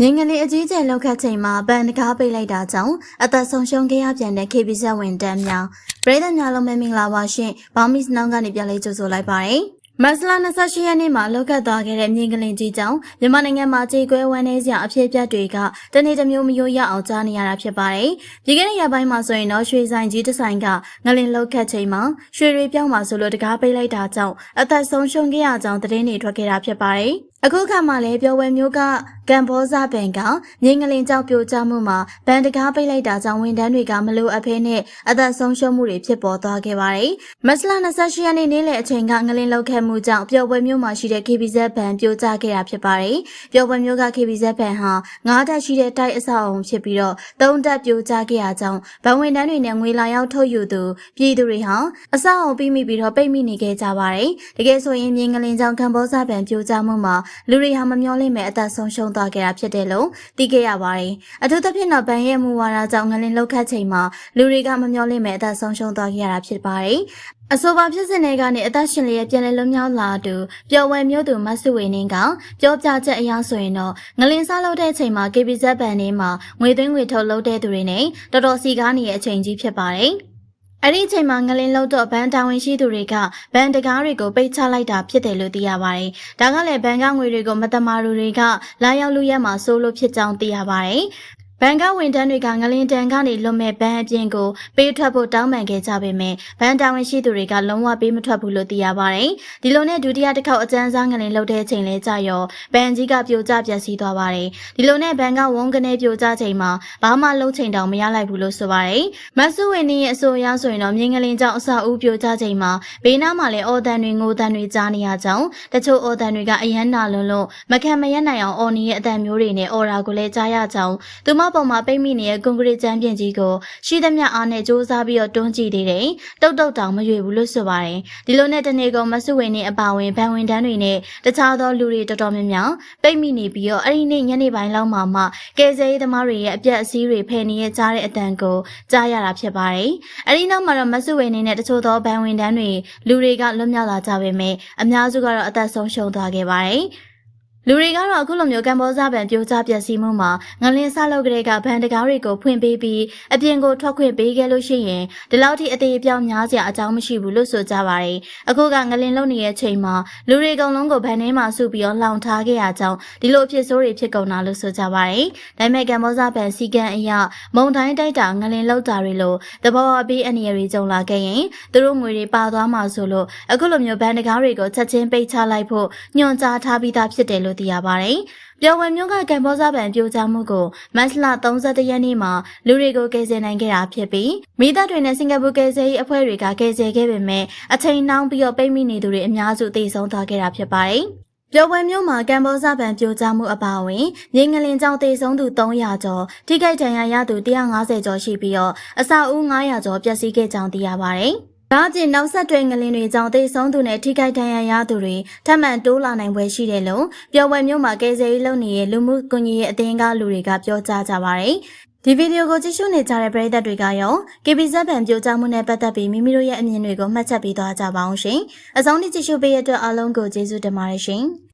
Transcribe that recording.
ငင်းငလေးအကြီးကျယ်လောက်ခတ်ချိန်မှာဗန်တကားပိတ်လိုက်တာကြောင့်အသက်ဆုံးရှုံးခဲ့ရပြန်တဲ့ KBZ ဝန်တန်းများပြည်သူများလုံးပဲမင်္ဂလာပါရှင်။ဘောင်မစ်နောင်ကနေပြန်လေးကြိုဆိုလိုက်ပါရစေ။မတ်လ28ရက်နေ့မှာလောက်ခတ်သွားခဲ့တဲ့မြင်းကလင်ကြီးကြောင့်မြန်မာနိုင်ငံမှာကြေကွဲဝမ်းနေစရာအဖြစ်အပျက်တွေကတနေ့တစ်မျိုးမရိုးရအောင်ကြားနေရတာဖြစ်ပါတယ်။ဒီကနေ့ရက်ပိုင်းမှာဆိုရင်တော့ရွှေဆိုင်ကြီးတစ်ဆိုင်ကငလင်လောက်ခတ်ချိန်မှာရွှေတွေပြောင်းမှာဆိုလို့တကားပိတ်လိုက်တာကြောင့်အသက်ဆုံးရှုံးခဲ့ရကြောင်းသတင်းတွေထွက်ခဲ့တာဖြစ်ပါတယ်။ အခုခါမှလည်းပြောဝဲမျိုးကကမ်ဘောဇဘန်ကငင်းငလင်ကြောက်ပြိုကျမှုမှာဗန်တကားပိတ်လိုက်တာကြောင့်ဝန်ထမ်းတွေကမလိုအပ်ဖဲနဲ့အသက်ဆုံးရှုံးမှုတွေဖြစ်ပေါ်သွားခဲ့ပါတယ်။မတ်လ28ရက်နေ့နေ့လယ်အချိန်ကငလင်လောက်ခဲ့မှုကြောင့်ပြောဝဲမျိုးမှာရှိတဲ့ KBZ ဘန်ပြိုကျခဲ့တာဖြစ်ပါတယ်။ပြောဝဲမျိုးက KBZ ဘန်ဟာ9တက်ရှိတဲ့တိုက်အဆောက်အုံဖြစ်ပြီးတော့3တက်ပြိုကျခဲ့ရကြောင်းဗန်ဝန်ထမ်းတွေနဲ့ငွေလာရောက်ထုတ်ယူသူပြည်သူတွေဟာအဆောက်အုံပြီးမိပြီးတော့ပိတ်မိနေခဲ့ကြပါတယ်။တကယ်ဆိုရင်မြင်းငလင်ကြောင့်ကမ်ဘောဇဘန်ပြိုကျမှုမှာလူတွေဟာမမျောလိမ့်မယ်အသက်ဆုံးရှုံးသွားခဲ့တာဖြစ်တယ်လို့သိခဲ့ရပါတယ်။အထူးသဖြင့်တော့ဗန်ရဲ့မူဝါဒကြောင့်ငလင်လောက်ခတ်ချိန်မှာလူတွေကမမျောလိမ့်မယ်အသက်ဆုံးရှုံးသွားခဲ့ရတာဖြစ်ပါတယ်။အဆိုပါဖြစ်စဉ်တွေကနေအသက်ရှင်လျက်ပြန်လည်လွတ်မြောက်လာသူပျော်ဝဲမျိုးသူမဆုဝေနင်းကပြောပြချက်အရဆိုရင်တော့ငလင်စားလုပ်တဲ့အချိန်မှာ KBZ ဘန်ထဲမှာငွေသွင်းငွေထုတ်လုပ်တဲ့သူတွေနဲ့တော်တော်စီကားနေတဲ့အချိန်ကြီးဖြစ်ပါတယ်။ အဲ့ဒီအချိန်မှာငလင်လောက်တော့ဘန်တာဝန်ရှိသူတွေကဘန်တကားတွေကိုပိတ်ချလိုက်တာဖြစ်တယ်လို့သိရပါတယ်။ဒါကလည်းဘန်ကငွေတွေကိုမတမာလူတွေကလာရောက်လူရက်မှာစိုးလို့ဖြစ်ကြောင်းသိရပါတယ်။ ဘန်ကဝန်ထမ်းတွေကငလင်တန်ကနေလွတ်မဲ့ဘန်အပြင်ကိုပေးထွက်ဖို့တောင်းပန်ခဲ့ကြပေမဲ့ဘန်တာဝန်ရှိသူတွေကလုံးဝပေးမထွက်ဘူးလို့သိရပါတယ်။ဒီလိုနဲ့ဒုတိယတစ်ခေါက်အကျန်းစားငလင်လှုပ်တဲ့အချိန်လဲကြာရောဘန်ကြီးကပြိုကျပျက်စီးသွားပါတယ်။ဒီလိုနဲ့ဘန်ကဝုန်းကနေပြိုကျချိန်မှာဘာမှလှုပ်ချိန်တောင်မရလိုက်ဘူးလို့ဆိုပါတယ်။မဆုဝင်းရဲ့အဆိုအရဆိုရင်တော့မြင်းငလင်ကြောင့်အဆောက်အဦပြိုကျချိန်မှာဘေးနားမှာလည်းအော်တန်တွေငိုတန်တွေကြားနေရကြောင်းတချို့အော်တန်တွေကအယမ်းနာလွန်းလို့မခံမရနိုင်အောင်အော်နေရဲ့အတန်မျိုးတွေနဲ့အော်ရာကိုလည်းကြားရကြောင်းသူမပေါ်မှာပိတ်မိနေတဲ့ကွန်ကရစ်ကျမ်းပြင်ကြီးကိုရှိသမျှအားနဲ့စူးစမ်းပြီးတော့တွန်းကြည့်သေးတယ်။တုတ်တုတ်တောင်မရွေဘူးလို့ဆိုပါတယ်။ဒီလိုနဲ့တနေ့ကမဆုဝင်နေအပါဝင်ဗန်ဝင်တန်းတွေနဲ့တခြားသောလူတွေတော်တော်များများပိတ်မိနေပြီးတော့အဲ့ဒီနေ့ညနေပိုင်းလောက်မှမှကယ်ဆယ်ရေးသမားတွေရဲ့အပြက်အစည်းတွေဖယ်နေရကြားတဲ့အတန်ကိုကြားရတာဖြစ်ပါတယ်။အဲ့ဒီနောက်မှာတော့မဆုဝင်နေနဲ့တချို့သောဗန်ဝင်တန်းတွေလူတွေကလွတ်မြောက်လာကြပေမဲ့အများစုကတော့အသက်ဆုံးရှုံးသွားခဲ့ပါတယ်။ လူတွေကတော့အခုလိုမျိုးကမ္ဘောဇဗန်ပြိုကျပျက်စီးမှုမှာငလင်းဆလောက်ကလေးကဗန်တကားတွေကိုဖွင့်ပေးပြီးအပြင်ကိုထွက်ခွင့်ပေးခဲ့လို့ရှိရင်ဒီလောက်ထိအသေးအပြောင်းများစရာအကြောင်းမရှိဘူးလို့ဆိုကြပါတယ်။အခုကငလင်းလုံနေတဲ့ချိန်မှာလူတွေအကုန်လုံးကိုဗန်ထဲမှာစုပြီးတော့လောင်ထားခဲ့ရကြောင်းဒီလိုအဖြစ်ဆိုးတွေဖြစ်ကုန်တာလို့ဆိုကြပါတယ်။ဒါပေမဲ့ကမ္ဘောဇဗန်စီကံအရမုံတိုင်းတိုက်တာငလင်းလောက်တာတွေလို့တဘောအပြီးအနေရီကြုံလာခဲ့ရင်သူတို့ငွေတွေပါသွားမှာဆိုလို့အခုလိုမျိုးဗန်တကားတွေကိုချက်ချင်းပိတ်ချလိုက်ဖို့ညွှန်ကြားထားပြီးသားဖြစ်တယ်လို့သိရပါတယ်။ပျော်ဝင်မျိုးကကမ္ဘောဇဗန်ပြိုကျမှုကိုမတ်လ31ရက်နေ့မှာလူတွေကိုကယ်ဆယ်နိုင်ခဲ့တာဖြစ်ပြီးမိသားတွေနဲ့စင်ကာပူကယ်ဆယ်ရေးအဖွဲ့တွေကကယ်ဆယ်ခဲ့ပေမဲ့အချိန်နှောင်းပြီးတော့ပိတ်မိနေသူတွေအများစုသေဆုံးသွားခဲ့တာဖြစ်ပါတယ်။ပျော်ပွဲမျိုးမှာကမ္ဘောဇဗန်ပြိုကျမှုအပါအဝင်ရင်းငလင်ကြောင့်တေဆုံးသူ300ကျော်ထိခိုက်ဒဏ်ရာရသူ150ကျော်ရှိပြီးတော့အဆောက်အဦ900ကျော်ပျက်စီးခဲ့ကြောင်းသိရပါတယ်။ ဒါအပြင်နောက်ဆက်တွဲငလင်တွေကြောင့်သေဆုံးသူနဲ့ထိခိုက်ဒဏ်ရာရသူတွေထပ်မံတိုးလာနိုင်ပွဲရှိတယ်လို့ပျော်ပွဲမျိုးမှာကယ်ဆယ်ရေးလုပ်နေတဲ့လူမှုကွန်ရက်ရဲ့အသင်းကလူတွေကပြောကြားကြပါတယ်။ဒီဗီဒီယိုကိုကြည့်ရှုနေကြတဲ့ပရိသတ်တွေကရော KBZ ဗန်ပြိုကျမှုနဲ့ပတ်သက်ပြီးမိမိတို့ရဲ့အမြင်တွေကိုမှတ်ချက်ပေးသွားကြပါအောင်ရှင်။အဆုံးထိကြည့်ရှုပေးရတဲ့အတွက်အားလုံးကိုကျေးဇူးတင်ပါတယ်ရှင်။